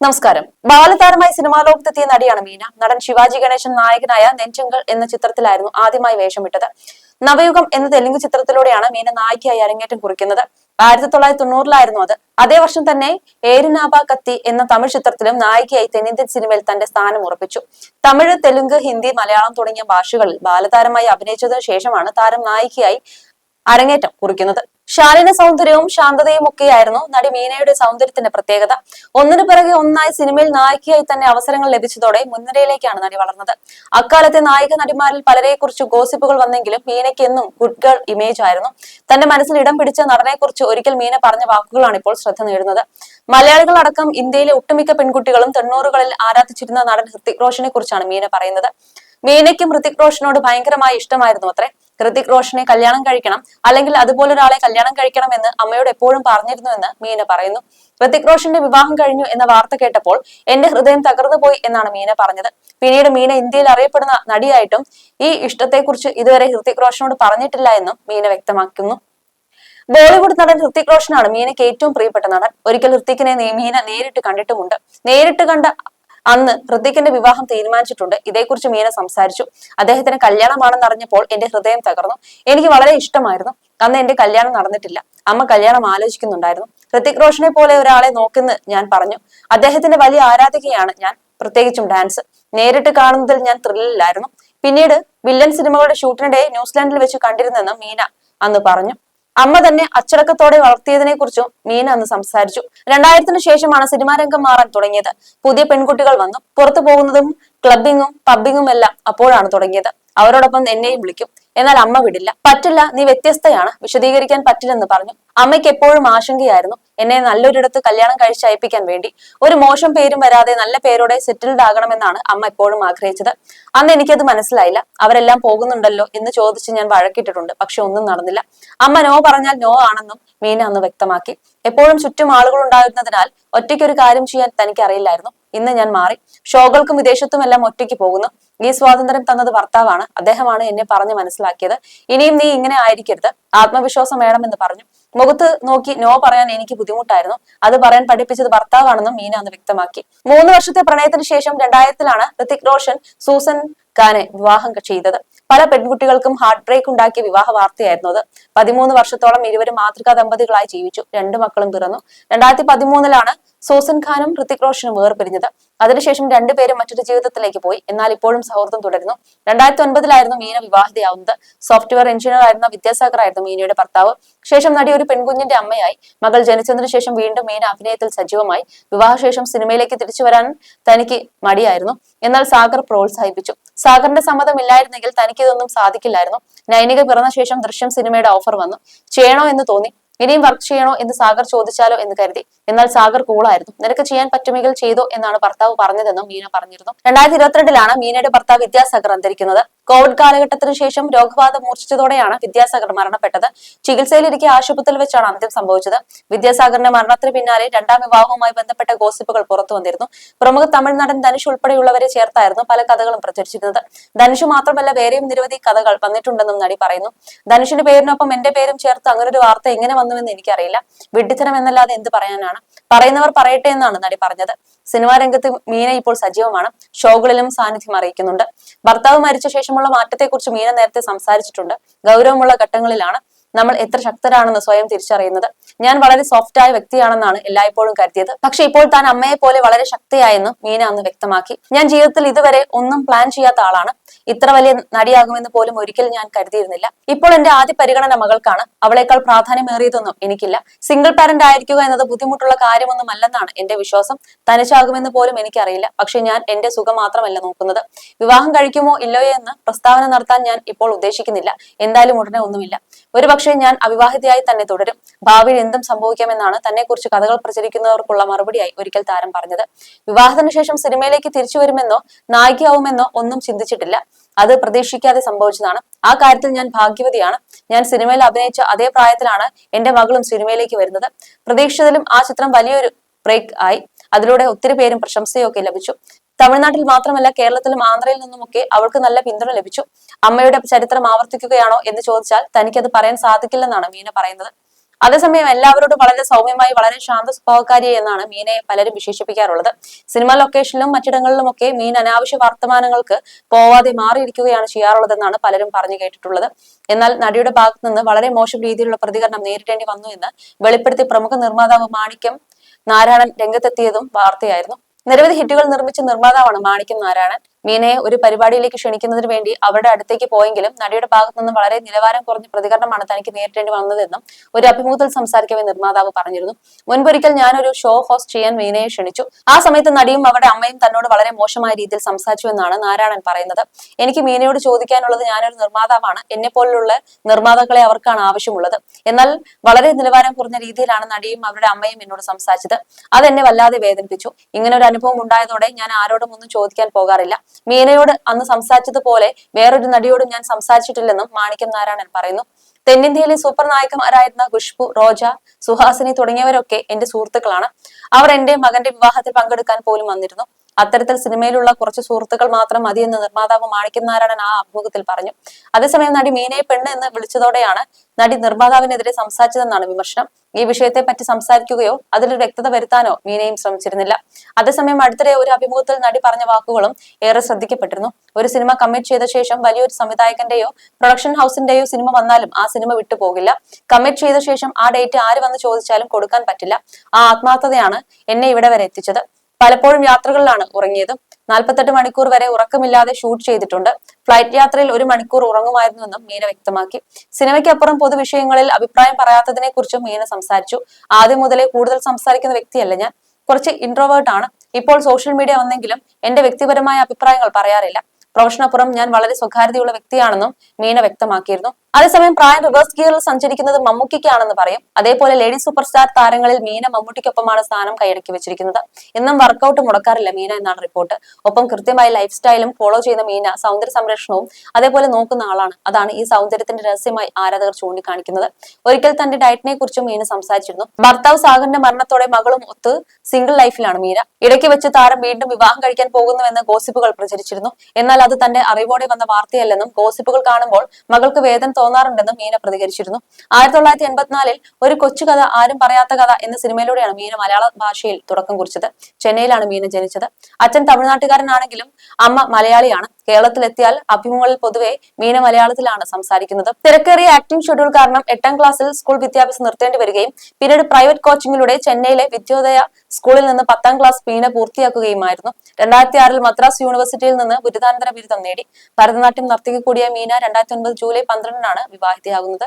നമസ്കാരം. ബാലതാരമായി സിനിമാ ലോകത്തെത്തിയ നടിയാണ് മീന. നടൻ ശിവാജി ഗണേശൻ നായകനായ നെഞ്ചുങ്കൾ എന്ന ചിത്രത്തിലായിരുന്നു ആദ്യമായി വേഷമിട്ടത്. നവയുഗം എന്ന തെലുങ്ക് ചിത്രത്തിലൂടെയാണ് മീന നായികയായി അരങ്ങേറ്റം കുറിക്കുന്നത്. ആയിരത്തി തൊള്ളായിരത്തി തൊണ്ണൂറിലായിരുന്നു അത്. അതേ വർഷം തന്നെ ഏരിനാബ കത്തി എന്ന തമിഴ് ചിത്രത്തിലും നായികയായി തെന്നിന്ത്യൻ സിനിമയിൽ തന്റെ സ്ഥാനം ഉറപ്പിച്ചു. തമിഴ് തെലുങ്ക് ഹിന്ദി മലയാളം തുടങ്ങിയ ഭാഷകളിൽ ബാലതാരമായി അഭിനയിച്ചതിനു ശേഷമാണ് താരം നായികയായി അരങ്ങേറ്റം കുറിക്കുന്നത്. ശാലിന സൗന്ദര്യവും ശാന്തതയും ഒക്കെയായിരുന്നു നടി മീനയുടെ സൗന്ദര്യത്തിന്റെ പ്രത്യേകത. ഒന്നിനു പിറകെ ഒന്നായി സിനിമയിൽ നായികയായി തന്നെ അവസരങ്ങൾ ലഭിച്ചതോടെ മുൻനിരയിലേക്കാണ് നടി വളർന്നത്. അക്കാലത്തെ നായിക നടിമാരിൽ പലരെക്കുറിച്ച് ഗോസിപ്പുകൾ വന്നെങ്കിലും മീനയ്ക്ക് എന്നും ഗുഡ് ഗേൾ ഇമേജ് ആയിരുന്നു. തന്റെ മനസ്സിൽ ഇടം പിടിച്ച നടനെക്കുറിച്ച് ഒരിക്കൽ മീന പറഞ്ഞ വാക്കുകളാണ് ഇപ്പോൾ ശ്രദ്ധ നേടുന്നത്. മലയാളികൾ അടക്കം ഇന്ത്യയിലെ ഒട്ടുമിക്ക പെൺകുട്ടികളും തൊണ്ണൂറുകളിൽ ആരാധിച്ചിരുന്ന നടൻ ഹൃത്തിക് റോഷനെ കുറിച്ചാണ് മീന പറയുന്നത്. മീനയ്ക്കും ഹൃത്തിക് റോഷനോട് ഭയങ്കരമായി ഇഷ്ടമായിരുന്നു അത്രേ. ഹൃതിക് റോഷനെ കല്യാണം കഴിക്കണം അല്ലെങ്കിൽ അതുപോലെ ഒരാളെ കല്യാണം കഴിക്കണം എന്ന് അമ്മയോട് എപ്പോഴും പറഞ്ഞിരുന്നുവെന്ന് മീന പറയുന്നു. ഹൃതിക് റോഷന്റെ വിവാഹം കഴിഞ്ഞു എന്ന വാർത്ത കേട്ടപ്പോൾ എന്റെ ഹൃദയം തകർന്നു പോയി എന്നാണ് മീന പറഞ്ഞത്. പിന്നീട് മീന ഇന്ത്യയിൽ അറിയപ്പെടുന്ന നടിയായിട്ടും ഈ ഇഷ്ടത്തെക്കുറിച്ച് ഇതുവരെ ഹൃതിക് റോഷനോട് പറഞ്ഞിട്ടില്ല എന്നും മീന വ്യക്തമാക്കുന്നു. ബോളിവുഡ് നടൻ ഹൃത്തിക് റോഷനാണ് മീനയ്ക്ക് ഏറ്റവും പ്രിയപ്പെട്ട നടൻ. ഒരിക്കൽ ഹൃത്തിക്കിനെ മീന നേരിട്ട് കണ്ടിട്ടുമുണ്ട്. നേരിട്ട് കണ്ട അന്ന് ഹൃതികന്റെ വിവാഹം തീരുമാനിച്ചിട്ടുണ്ട്. ഇതേക്കുറിച്ച് മീന സംസാരിച്ചു. അദ്ദേഹത്തിന് കല്യാണമാണെന്ന് അറിഞ്ഞപ്പോൾ എന്റെ ഹൃദയം തകർന്നു. എനിക്ക് വളരെ ഇഷ്ടമായിരുന്നു. അന്ന് എന്റെ കല്യാണം നടന്നിട്ടില്ല. അമ്മ കല്യാണം ആലോചിക്കുന്നുണ്ടായിരുന്നു. ഹൃതിക് റോഷനെ പോലെ ഒരാളെ നോക്കുന്ന ഞാൻ പറഞ്ഞു. അദ്ദേഹത്തിന്റെ വലിയ ആരാധികയാണ് ഞാൻ. പ്രത്യേകിച്ചും ഡാൻസ്. നേരിട്ട് കാണുന്നതിൽ ഞാൻ ത്രില്ലിലായിരുന്നു. പിന്നീട് വില്ലൻ സിനിമകളുടെ ഷൂട്ടിനിടെ ന്യൂസിലാൻഡിൽ വെച്ച് കണ്ടിരുന്നെന്ന് മീന അന്ന് പറഞ്ഞു. അമ്മ തന്നെ അച്ചടക്കത്തോടെ വളർത്തിയതിനെ കുറിച്ചും മീന അന്ന് സംസാരിച്ചു. രണ്ടായിരത്തിന് ശേഷമാണ് സിനിമാ രംഗം മാറാൻ തുടങ്ങിയത്. പുതിയ പെൺകുട്ടികൾ വന്നു. പുറത്തു പോകുന്നതും ക്ലബിങ്ങും പബ്ബിങ്ങും എല്ലാം അപ്പോഴാണ് തുടങ്ങിയത്. അവരോടൊപ്പം എന്നെയും വിളിക്കും. എന്നാൽ അമ്മ വിടില്ല. പറ്റില്ല നീ വ്യത്യസ്തയാണ്. വിശദീകരിക്കാൻ പറ്റില്ലെന്ന് പറഞ്ഞു. അമ്മയ്ക്ക് എപ്പോഴും ആശങ്കയായിരുന്നു. എന്നെ നല്ലൊരിടത്ത് കല്യാണം കഴിച്ചയപ്പിക്കാൻ വേണ്ടി. ഒരു മോശം പേരും വരാതെ നല്ല പേരോടെ സെറ്റിൽഡ് ആകണമെന്നാണ് അമ്മ എപ്പോഴും ആഗ്രഹിച്ചത്. അന്ന് എനിക്കത് മനസ്സിലായില്ല. അവരെല്ലാം പോകുന്നുണ്ടല്ലോ എന്ന് ചോദിച്ച് ഞാൻ വഴക്കിട്ടിട്ടുണ്ട്. പക്ഷെ ഒന്നും നടന്നില്ല. അമ്മ നോ പറഞ്ഞാൽ നോ ആണെന്നും മീന അന്ന് വ്യക്തമാക്കി. എപ്പോഴും ചുറ്റും ആളുകൾ ഉണ്ടായിരുന്നതിനാൽ ഒറ്റയ്ക്ക് ഒരു കാര്യം ചെയ്യാൻ തനിക്ക് അറിയില്ലായിരുന്നു ഇന്ന് ഞാൻ മാറി. ഷോകൾക്കും വിദേശത്തും എല്ലാം ഒറ്റയ്ക്ക് പോകുന്നു. ഈ സ്വാതന്ത്ര്യം തന്നത് ഭർത്താവാണ്. അദ്ദേഹമാണ് എന്നെ പറഞ്ഞ് മനസ്സിലാക്കിയത്. ഇനിയും നീ ഇങ്ങനെ ആയിരിക്കരുത്. ആത്മവിശ്വാസം വേണമെന്ന് പറഞ്ഞു. മുഖത്ത് നോക്കി നോ പറയാൻ എനിക്ക് ബുദ്ധിമുട്ടായിരുന്നു. അത് പറയാൻ പഠിപ്പിച്ചത് ഭർത്താവാണെന്നും മീന അന്ന് വ്യക്തമാക്കി. മൂന്ന് വർഷത്തെ പ്രണയത്തിന് ശേഷം രണ്ടായിരത്തിലാണ് ഋതിക് റോഷൻ സൂസൻ ഖാനെ വിവാഹം ചെയ്തത്. പല പെൺകുട്ടികൾക്കും ഹാർട്ട് ബ്രേക്ക് ഉണ്ടാക്കിയ വിവാഹ വാർത്തയായിരുന്നു അത്. പതിമൂന്ന് വർഷത്തോളം ഇരുവരും മാതൃകാ ദമ്പതികളായി ജീവിച്ചു. രണ്ടു മക്കളും പിറന്നു. രണ്ടായിരത്തി പതിമൂന്നിലാണ് സോസൻ ഖാനും ഋതിക് റോഷനും വേർപിരിഞ്ഞത്. അതിനുശേഷം രണ്ടുപേരും മറ്റൊരു ജീവിതത്തിലേക്ക് പോയി. എന്നാൽ ഇപ്പോഴും സൗഹൃദം തുടരുന്നു. രണ്ടായിരത്തി ഒൻപതിലായിരുന്നു മീന വിവാഹിതയാവുന്നത്. സോഫ്റ്റ്വെയർ എഞ്ചിനീയർ ആയിരുന്ന വിദ്യാസാഗർ ആയിരുന്നു മീനയുടെ ഭർത്താവ്. ശേഷം നടി ഒരു പെൺകുഞ്ഞിന്റെ അമ്മയായി. മകൾ ജനിച്ചതിനു ശേഷം വീണ്ടും മീന അഭിനയത്തിൽ സജീവമായി. വിവാഹശേഷം സിനിമയിലേക്ക് തിരിച്ചു വരാൻ തനിക്ക് മടിയായിരുന്നു. എന്നാൽ സാഗർ പ്രോത്സാഹിപ്പിച്ചു. സാഗറിന്റെ സമ്മതമില്ലായിരുന്നെങ്കിൽ തനിക്ക് ഇതൊന്നും സാധിക്കില്ലായിരുന്നു. നൈനിക പിറന്ന ശേഷം ദൃശ്യം സിനിമയുടെ ഓഫർ വന്നു. ചെയ്യണോ എന്ന് തോന്നി. ഇനിയും വർക്ക് ചെയ്യണോ എന്ന് സാഗർ ചോദിച്ചാലോ എന്ന് കരുതി. എന്നാൽ സാഗർ കൂളായിരുന്നു നിനക്ക് ചെയ്യാൻ പറ്റുമെങ്കിൽ ചെയ്തോ എന്നാണ് ഭർത്താവ് പറഞ്ഞതെന്നും മീന പറഞ്ഞിരുന്നു. രണ്ടായിരത്തി ഇരുപത്തിരണ്ടിലാണ് മീനയുടെ ഭർത്താവ് വിദ്യാസാഗർ അന്തരിക്കുന്നത്. കോവിഡ് കാലഘട്ടത്തിന് ശേഷം രോഗബാധ മൂർച്ഛിച്ചതോടെയാണ് വിദ്യാസാഗർ മരണപ്പെട്ടത്. ചികിത്സയിലിരിക്കെ ആശുപത്രിയിൽ വെച്ചാണ് അന്ത്യം സംഭവിച്ചത്. വിദ്യാസാഗറിന്റെ മരണത്തിന് പിന്നാലെ രണ്ടാം വിവാഹവുമായി ബന്ധപ്പെട്ട ഗോസിപ്പുകൾ പുറത്തു വന്നിരുന്നു. പ്രമുഖ തമിഴ് നടൻ ധനുഷ് ഉൾപ്പെടെയുള്ളവരെ ചേർത്തായിരുന്നു പല കഥകളും പ്രചരിച്ചിരുന്നത്. ധനുഷ് മാത്രമല്ല വേറെയും നിരവധി കഥകൾ വന്നിട്ടുണ്ടെന്നും നടി പറയുന്നു. ധനുഷിന്റെ പേരിനൊപ്പം എന്റെ പേരും ചേർത്ത് അങ്ങനെ ഒരു വാർത്ത എങ്ങനെ വന്നുവെന്ന് എനിക്കറിയില്ല. വിഡ്ഢിത്തരം എന്നല്ലാതെ എന്ത് പറയാനാണ്? പറയുന്നവർ പറയട്ടെ എന്നാണ് നടി പറഞ്ഞത്. സിനിമാ രംഗത്ത് മീന ഇപ്പോൾ സജീവമാണ്. ഷോകളിലും സാന്നിധ്യം അറിയിക്കുന്നുണ്ട്. ഭർത്താവ് മരിച്ച ശേഷമുള്ള മാറ്റത്തെക്കുറിച്ച് മീന നേരത്തെ സംസാരിച്ചിട്ടുണ്ട്. ഗൗരവമുള്ള ഘട്ടങ്ങളിലാണ് നമ്മൾ എത്ര ശക്തരാണെന്ന് സ്വയം തിരിച്ചറിയുന്നത്. ഞാൻ വളരെ സോഫ്റ്റ് ആയ വ്യക്തിയാണെന്നാണ് എല്ലായ്പ്പോഴും കരുതിയത്. പക്ഷെ ഇപ്പോൾ താൻ അമ്മയെ പോലെ വളരെ ശക്തിയായെന്നും മീന അന്ന് വ്യക്തമാക്കി. ഞാൻ ജീവിതത്തിൽ ഇതുവരെ ഒന്നും പ്ലാൻ ചെയ്യാത്ത ആളാണ്. ഇത്ര വലിയ നടിയാകുമെന്ന് പോലും ഒരിക്കലും ഞാൻ കരുതിയിരുന്നില്ല. ഇപ്പോൾ എന്റെ ആദ്യ പരിഗണന മകൾക്കാണ്. അവളേക്കാൾ പ്രാധാന്യമേറിയതൊന്നും എനിക്കില്ല. സിംഗിൾ പാരന്റ് ആയിരിക്കുക എന്നത് ബുദ്ധിമുട്ടുള്ള കാര്യമൊന്നും അല്ലെന്നാണ് എന്റെ വിശ്വാസം. തനിച്ചാകുമെന്ന് പോലും എനിക്കറിയില്ല. പക്ഷെ ഞാൻ എന്റെ സുഖം മാത്രമല്ല നോക്കുന്നത്. വിവാഹം കഴിക്കുമോ ഇല്ലയോ എന്ന് പ്രസ്താവന നടത്താൻ ഞാൻ ഇപ്പോൾ ഉദ്ദേശിക്കുന്നില്ല. എന്തായാലും ഉടനെ ഒന്നുമില്ല. ഒരുപക്ഷെ ഞാൻ അവിവാഹിതയായി തന്നെ തുടരും. ഭാവിയിൽ എന്തും സംഭവിക്കാമെന്നാണ് തന്നെ കുറിച്ച് കഥകൾ പ്രചരിക്കുന്നവർക്കുള്ള മറുപടിയായി ഒരിക്കൽ താരം പറഞ്ഞത്. വിവാഹത്തിന് ശേഷം സിനിമയിലേക്ക് തിരിച്ചു വരുമെന്നോ നായികയാവുമെന്നോ ഒന്നും ചിന്തിച്ചിട്ടില്ല. അത് പ്രതീക്ഷിക്കാതെ സംഭവിച്ചതാണ്. ആ കാര്യത്തിൽ ഞാൻ ഭാഗ്യവതിയാണ്. ഞാൻ സിനിമയിൽ അഭിനയിച്ച അതേ പ്രായത്തിലാണ് എന്റെ മകളും സിനിമയിലേക്ക് വരുന്നത്. പ്രതീക്ഷിച്ചതിലും ആ ചിത്രം വലിയൊരു ബ്രേക്ക് ആയി. അതിലൂടെ ഒത്തിരി പേരും പ്രശംസയൊക്കെ ലഭിച്ചു. തമിഴ്നാട്ടിൽ മാത്രമല്ല കേരളത്തിലും ആന്ധ്രയിൽ നിന്നുമൊക്കെ അവൾക്ക് നല്ല പിന്തുണ ലഭിച്ചു. അമ്മയുടെ ചരിത്രം ആവർത്തിക്കുകയാണോ എന്ന് ചോദിച്ചാൽ തനിക്കത് പറയാൻ സാധിക്കില്ലെന്നാണ് മീന പറയുന്നത്. അതേസമയം എല്ലാവരോടും വളരെ സൗമ്യമായി വളരെ ശാന്ത സ്വഭാവക്കാരി എന്നാണ് മീനയെ പലരും വിശേഷിപ്പിക്കാറുള്ളത്. സിനിമാ ലൊക്കേഷനിലും മറ്റിടങ്ങളിലുമൊക്കെ മീൻ അനാവശ്യ വർത്തമാനങ്ങൾക്ക് പോവാതെ മാറിയിരിക്കുകയാണ് ചെയ്യാറുള്ളതെന്നാണ് പലരും പറഞ്ഞു കേട്ടിട്ടുള്ളത്. എന്നാൽ നടിയുടെ ഭാഗത്തു നിന്ന് വളരെ മോശം രീതിയിലുള്ള പ്രതികരണം നേരിടേണ്ടി വന്നു എന്ന് വെളിപ്പെടുത്തി പ്രമുഖ നിർമ്മാതാവ് മാണിക്യം നാരായണൻ രംഗത്തെത്തിയതും വാർത്തയായിരുന്നു. നിരവധി ഹിറ്റുകൾ നിർമ്മിച്ച നിർമ്മാതാവാണ് മാണിക്യം നാരായണൻ. മീനയെ ഒരു പരിപാടിയിലേക്ക് ക്ഷണിക്കുന്നതിന് വേണ്ടി അവരുടെ അടുത്തേക്ക് പോയെങ്കിലും നടിയുടെ ഭാഗത്തു നിന്നും വളരെ നിലവാരം കുറഞ്ഞ പ്രതികരണമാണ് തനിക്ക് നേരിടേണ്ടി വന്നതെന്നും ഒരു അഭിമുഖത്തിൽ സംസാരിക്കവേ നിർമ്മാതാവ് പറഞ്ഞിരുന്നു. മുൻപൊരിക്കൽ ഞാനൊരു ഷോ ഹോസ്റ്റ് ചെയ്യാൻ മീനയെ ക്ഷണിച്ചു. ആ സമയത്ത് നടിയും അവരുടെ അമ്മയും തന്നോട് വളരെ മോശമായ രീതിയിൽ സംസാരിച്ചു എന്നാണ് നാരായണൻ പറയുന്നത്. എനിക്ക് മീനയോട് ചോദിക്കാനുള്ളത് ഞാനൊരു നിർമ്മാതാവാണ്. എന്നെ പോലുള്ള നിർമ്മാതാക്കളെ അവർക്കാണ് ആവശ്യമുള്ളത്. എന്നാൽ വളരെ നിലവാരം കുറഞ്ഞ രീതിയിലാണ് നടിയും അവരുടെ അമ്മയും എന്നോട് സംസാരിച്ചത്. എന്നെ വല്ലാതെ വേദനിപ്പിച്ചു. ഇങ്ങനെ ഒരു അനുഭവം ഉണ്ടായതോടെ ഞാൻ ആരോടും ഒന്നും ചോദിക്കാൻ പോകാറില്ല. മീനയോട് അന്ന് സംസാരിച്ചതുപോലെ വേറൊരു നടിയോടും ഞാൻ സംസാരിച്ചിട്ടില്ലെന്നും മാണിക്യം നാരായണൻ പറയുന്നു. തെന്നിന്ത്യയിലെ സൂപ്പർ നായകന്മാരായിരുന്ന ഖുഷ്ബു റോജ സുഹാസിനി തുടങ്ങിയവരൊക്കെ എന്റെ സുഹൃത്തുക്കളാണ്. അവർ എന്റെ മകന്റെ വിവാഹത്തിൽ പങ്കെടുക്കാൻ പോലും വന്നിരുന്നു. അത്തരത്തിൽ സിനിമയിലുള്ള കുറച്ച് സുഹൃത്തുക്കൾ മാത്രം മതിയെന്ന് നിർമ്മാതാവ് മാണിക്യം നാരായണൻ ആ അഭിമുഖത്തിൽ പറഞ്ഞു. അതേസമയം നടി മീനയെ പെണ്ണ് എന്ന് വിളിച്ചതോടെയാണ് നടി നിർമ്മാതാവിനെതിരെ സംസാരിച്ചതെന്നാണ് വിമർശനം. ഈ വിഷയത്തെ പറ്റി സംസാരിക്കുകയോ അതിലൊരു വ്യക്തത വരുത്താനോ മീനയും ശ്രമിച്ചിരുന്നില്ല. അതേസമയം അടുത്തിടെ ഒരു അഭിമുഖത്തിൽ നടി പറഞ്ഞ വാക്കുകളും ഏറെ ശ്രദ്ധിക്കപ്പെട്ടിരുന്നു. ഒരു സിനിമ കമ്മിറ്റ് ചെയ്ത ശേഷം വലിയൊരു സംവിധായകന്റെയോ പ്രൊഡക്ഷൻ ഹൗസിന്റെയോ സിനിമ വന്നാലും ആ സിനിമ വിട്ടുപോകില്ല കമ്മിറ്റ് ചെയ്ത ശേഷം ആ ഡേറ്റ് ആര് വന്ന് ചോദിച്ചാലും കൊടുക്കാൻ പറ്റില്ല. ആ ആത്മാർത്ഥതയാണ് എന്നെ ഇവിടെ വരെ എത്തിച്ചത്. പലപ്പോഴും യാത്രകളിലാണ് ഉറങ്ങിയത്. നാൽപ്പത്തെട്ട് മണിക്കൂർ വരെ ഉറക്കമില്ലാതെ ഷൂട്ട് ചെയ്തിട്ടുണ്ട്. ഫ്ലൈറ്റ് യാത്രയിൽ ഒരു മണിക്കൂർ ഉറങ്ങുമായിരുന്നുവെന്നും മീന വ്യക്തമാക്കി. സിനിമയ്ക്കപ്പുറം പൊതുവിഷയങ്ങളിൽ അഭിപ്രായം പറയാത്തതിനെ കുറിച്ചും മീന സംസാരിച്ചു. ആദ്യം മുതലേ കൂടുതൽ സംസാരിക്കുന്ന വ്യക്തിയല്ല ഞാൻ. കുറച്ച് ഇൻട്രോവേർട്ട് ആണ്. ഇപ്പോൾ സോഷ്യൽ മീഡിയ വന്നെങ്കിലും എന്റെ വ്യക്തിപരമായ അഭിപ്രായങ്ങൾ പറയാറില്ല. പ്രൊഫഷനപ്പുറം ഞാൻ വളരെ സ്വകാര്യതയുള്ള വ്യക്തിയാണെന്നും മീന വ്യക്തമാക്കിയിരുന്നു. അതേസമയം പ്രായം റിവേഴ്സ് ഗിയറിൽ സഞ്ചരിക്കുന്നത് മമ്മൂക്കിക്കാണെന്ന് പറയും. അതേപോലെ ലേഡി സൂപ്പർ സ്റ്റാർ താരങ്ങളിൽ മീന മമ്മൂട്ടിക്കൊപ്പമാണ് സ്ഥാനം കൈയടക്കി വെച്ചിരിക്കുന്നത്. എന്നും വർക്കൗട്ട് മുടക്കാറില്ല മീന എന്നാണ് റിപ്പോർട്ട് ഒപ്പം കൃത്യമായി ലൈഫ് സ്റ്റൈലും ഫോളോ ചെയ്യുന്ന മീന സൗന്ദര്യ സംരക്ഷണവും അതേപോലെ നോക്കുന്ന ആളാണ്. അതാണ് ഈ സൗന്ദര്യത്തിന്റെ രഹസ്യമായി ആരാധകർ ചൂണ്ടിക്കാണിക്കുന്നത്. ഒരിക്കൽ തന്റെ ഡയറ്റിനെ കുറിച്ചും മീന സംസാരിച്ചിരുന്നു. ഭർത്താവ് സാഗറിന്റെ മരണത്തോടെ മകളും ഒത്ത് സിംഗിൾ ലൈഫിലാണ് മീന. ഇടയ്ക്ക് വെച്ച് താരം വീണ്ടും വിവാഹം കഴിക്കാൻ പോകുന്നുവെന്ന് ഗോസിപ്പുകൾ പ്രചരിച്ചിരുന്നു. എന്നാൽ അത് തന്റെ അറിവോടെ വന്ന വാർത്തയല്ലെന്നും ഗോസിപ്പുകൾ കാണുമ്പോൾ മകൾക്ക് വേദന തോന്നാറുണ്ടെന്നും മീന പ്രതികരിച്ചിരുന്നു. ആയിരത്തി തൊള്ളായിരത്തി എൺപത്തിനാലിൽ ഒരു കൊച്ചു കഥ ആരും പറയാത്ത കഥ എന്ന സിനിമയിലൂടെയാണ് മീന മലയാള ഭാഷയിൽ തുടക്കം കുറിച്ചത്. ചെന്നൈയിലാണ് മീന ജനിച്ചത്. അച്ഛൻ തമിഴ്നാട്ടുകാരനാണെങ്കിലും അമ്മ മലയാളിയാണ്. കേരളത്തിലെത്തിയാൽ അഭിമുഖങ്ങളിൽ പൊതുവെ മീന മലയാളത്തിലാണ് സംസാരിക്കുന്നത്. തിരക്കേറിയ ആക്ടിംഗ് ഷെഡ്യൂൾ കാരണം എട്ടാം ക്ലാസ്സിൽ സ്കൂൾ വിദ്യാഭ്യാസം നിർത്തേണ്ടി വരികയും പിന്നീട് പ്രൈവറ്റ് കോച്ചിങ്ങിലൂടെ ചെന്നൈയിലെ വിദ്യോദയ സ്കൂളിൽ നിന്ന് പത്താം ക്ലാസ് മീന പൂർത്തിയാക്കുകയുമായിരുന്നു. രണ്ടായിരത്തി ആറിൽ മദ്രാസ് യൂണിവേഴ്സിറ്റിയിൽ നിന്ന് ബിരുദാനന്തര ബിരുദം നേടി ഭരതനാട്യം നർത്തകി കൂടിയ മീന രണ്ടായിരത്തി ഒൻപത് ജൂലൈ പന്ത്രണ്ടിനാണ് വിവാഹിതയാകുന്നത്.